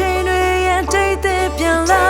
ချိန်တွေရဲ့တိတ်သေးပြန်လာ